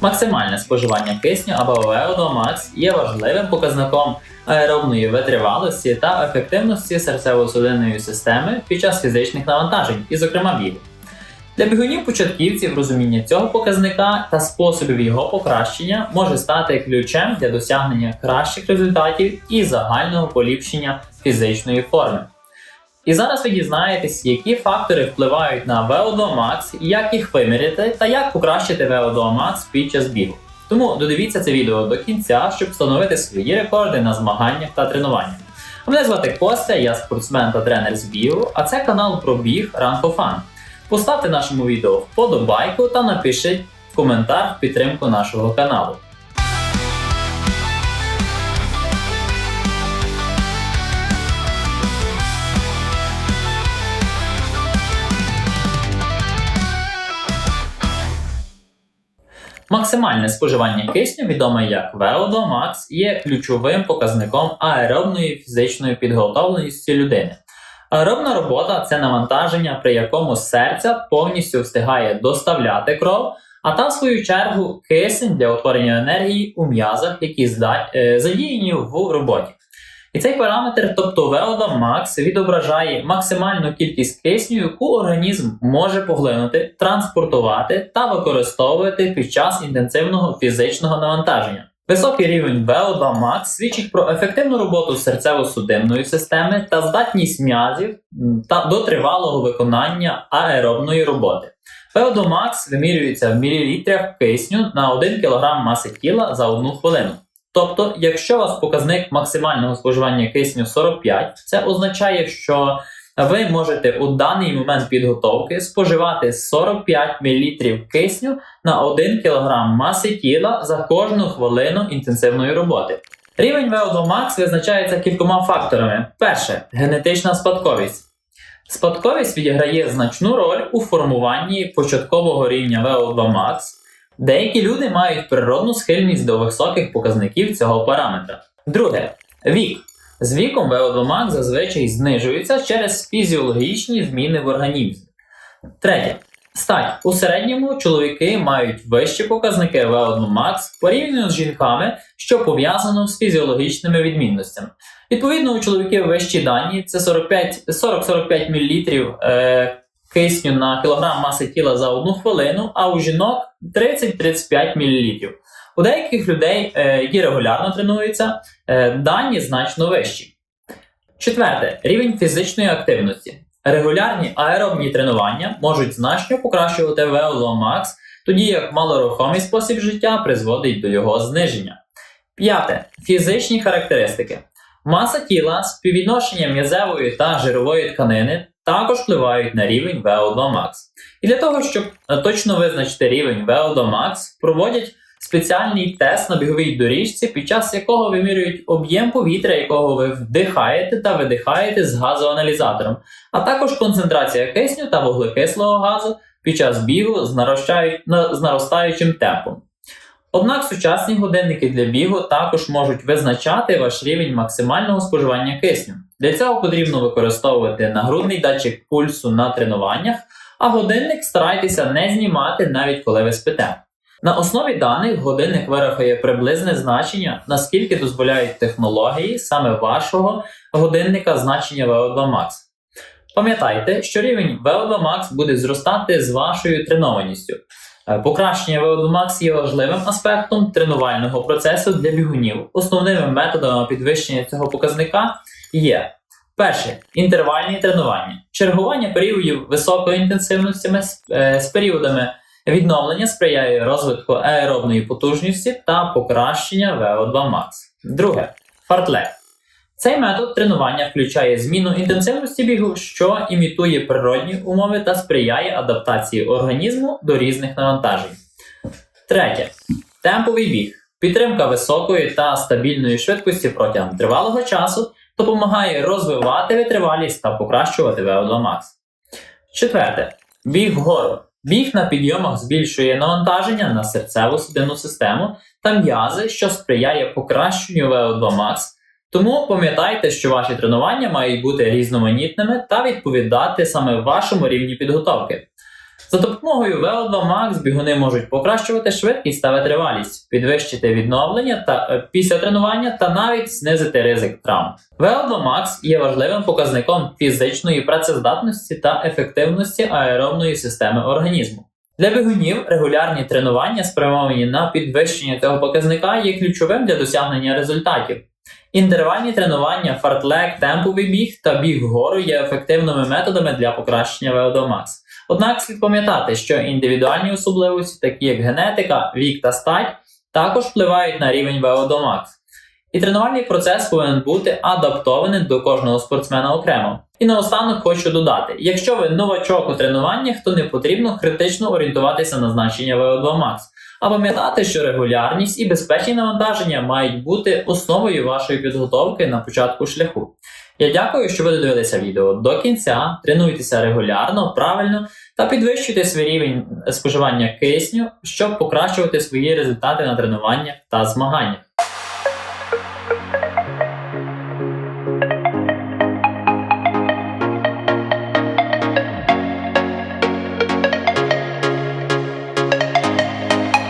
Максимальне споживання кисню або VO2 Max є важливим показником аеробної витривалості та ефективності серцево-судинної системи під час фізичних навантажень, і, зокрема, бігу. Для бігунів початківців розуміння цього показника та способів його покращення може стати ключем для досягнення кращих результатів і загального поліпшення фізичної форми. І зараз ви дізнаєтесь, які фактори впливають на VO2 Max, як їх виміряти та як покращити VO2 Max під час бігу. Тому додивіться це відео до кінця, щоб встановити свої рекорди на змаганнях та тренуваннях. Мене звати Костя, я спортсмен та тренер з бігу, а це канал про біг Run for Fun. Поставте нашому відео вподобайку та напишіть коментар в підтримку нашого каналу. Максимальне споживання кисню, відоме як VO2 Max, є ключовим показником аеробної фізичної підготовленості людини. Аеробна робота це навантаження, при якому серця повністю встигає доставляти кров, а та, в свою чергу, кисень для утворення енергії у м'язах, які е, задіяні в роботі. І цей параметр, тобто VO2 Max, відображає максимальну кількість кисню, яку організм може поглинути, транспортувати та використовувати під час інтенсивного фізичного навантаження. Високий рівень VO2 Max свідчить про ефективну роботу серцево-судинної системи та здатність м'язів та до тривалого виконання аеробної роботи. VO2 Max вимірюється в мілілітрах кисню на 1 кг маси тіла за 1 хвилину. Тобто, якщо у вас показник максимального споживання кисню 45, це означає, що ви можете у даний момент підготовки споживати 45 мл кисню на 1 кг маси тіла за кожну хвилину інтенсивної роботи. Рівень VO2 Max визначається кількома факторами. Перше генетична спадковість. Спадковість відіграє значну роль у формуванні початкового рівня VO2 Max. Деякі люди мають природну схильність до високих показників цього параметра. Друге вік. З віком VO2 Max зазвичай знижується через фізіологічні зміни в організмі. Третє. Стать. У середньому чоловіки мають вищі показники VO2 Max порівняно з жінками, що пов'язано з фізіологічними відмінностями. Відповідно, у чоловіків вищі дані це 40-45 мл е, кисню на кілограм маси тіла за одну хвилину, а у жінок 30-35 мл. У деяких людей, е, які регулярно тренуються, е, дані значно вищі. Четверте рівень фізичної активності. Регулярні аеробні тренування можуть значно покращувати VO2 Max, тоді як малорухомий спосіб життя призводить до його зниження. П'яте фізичні характеристики. Маса тіла, співвідношення м'язевої та жирової тканини також впливають на рівень VO2 Max. І для того, щоб е, точно визначити рівень VO2 Max, проводять спеціальний тест на біговій доріжці, під час якого вимірюють об'єм повітря, якого ви вдихаєте та видихаєте з газоаналізатором, а також концентрація кисню та вуглекислого газу під час бігу з, наростаючим темпом. Однак сучасні годинники для бігу також можуть визначати ваш рівень максимального споживання кисню. Для цього потрібно використовувати нагрудний датчик пульсу на тренуваннях, а годинник старайтеся не знімати навіть коли ви спите. На основі даних годинник вирахує приблизне значення, наскільки дозволяють технології саме вашого годинника значення VO2 Max. Пам'ятайте, що рівень VO2 Max буде зростати з вашою тренованістю. Е, Покращення VO2 Max є важливим аспектом тренувального процесу для бігунів. Основними методами підвищення цього показника є перше інтервальні тренування, чергування періодів високої інтенсивності е, з періодами відновлення сприяє розвитку аеробної потужності та покращення VO2 Max. Друге фартлек. Цей метод тренування включає зміну інтенсивності бігу, що імітує природні умови та сприяє адаптації організму до різних навантажень. Третє. Темповий біг. Підтримка високої та стабільної швидкості протягом тривалого часу допомагає розвивати витривалість та покращувати VO2 Max. Четверте. Біг вгору. Біг на підйомах збільшує навантаження на серцево судинну систему та м'язи, що сприяє покращенню ВО2 Max. Тому пам'ятайте, що ваші тренування мають бути різноманітними та відповідати саме вашому рівні підготовки. За допомогою VO2 Max бігуни можуть покращувати швидкість та витривалість, підвищити відновлення та е, після тренування та навіть знизити ризик травм. VO2 Max є важливим показником фізичної працездатності та ефективності аеробної системи організму. Для бігунів регулярні тренування, спрямовані на підвищення цього показника, є ключовим для досягнення результатів. Інтервальні тренування, фартлек, темповий біг та біг вгору є ефективними методами для покращення VO2 Max. Однак слід пам'ятати, що індивідуальні особливості, такі як генетика, вік та стать, також впливають на рівень VO2 Max. І тренувальний процес повинен бути адаптований до кожного спортсмена окремо. І наостанок хочу додати: якщо ви новачок у тренуваннях, то не потрібно критично орієнтуватися на значення VO2 Max, а пам'ятати, що регулярність і безпечні навантаження мають бути основою вашої підготовки на початку шляху. Я дякую, що ви додивилися відео до кінця. Тренуйтеся регулярно, правильно та підвищуйте свій рівень споживання кисню, щоб покращувати свої результати на тренуваннях та змаганнях.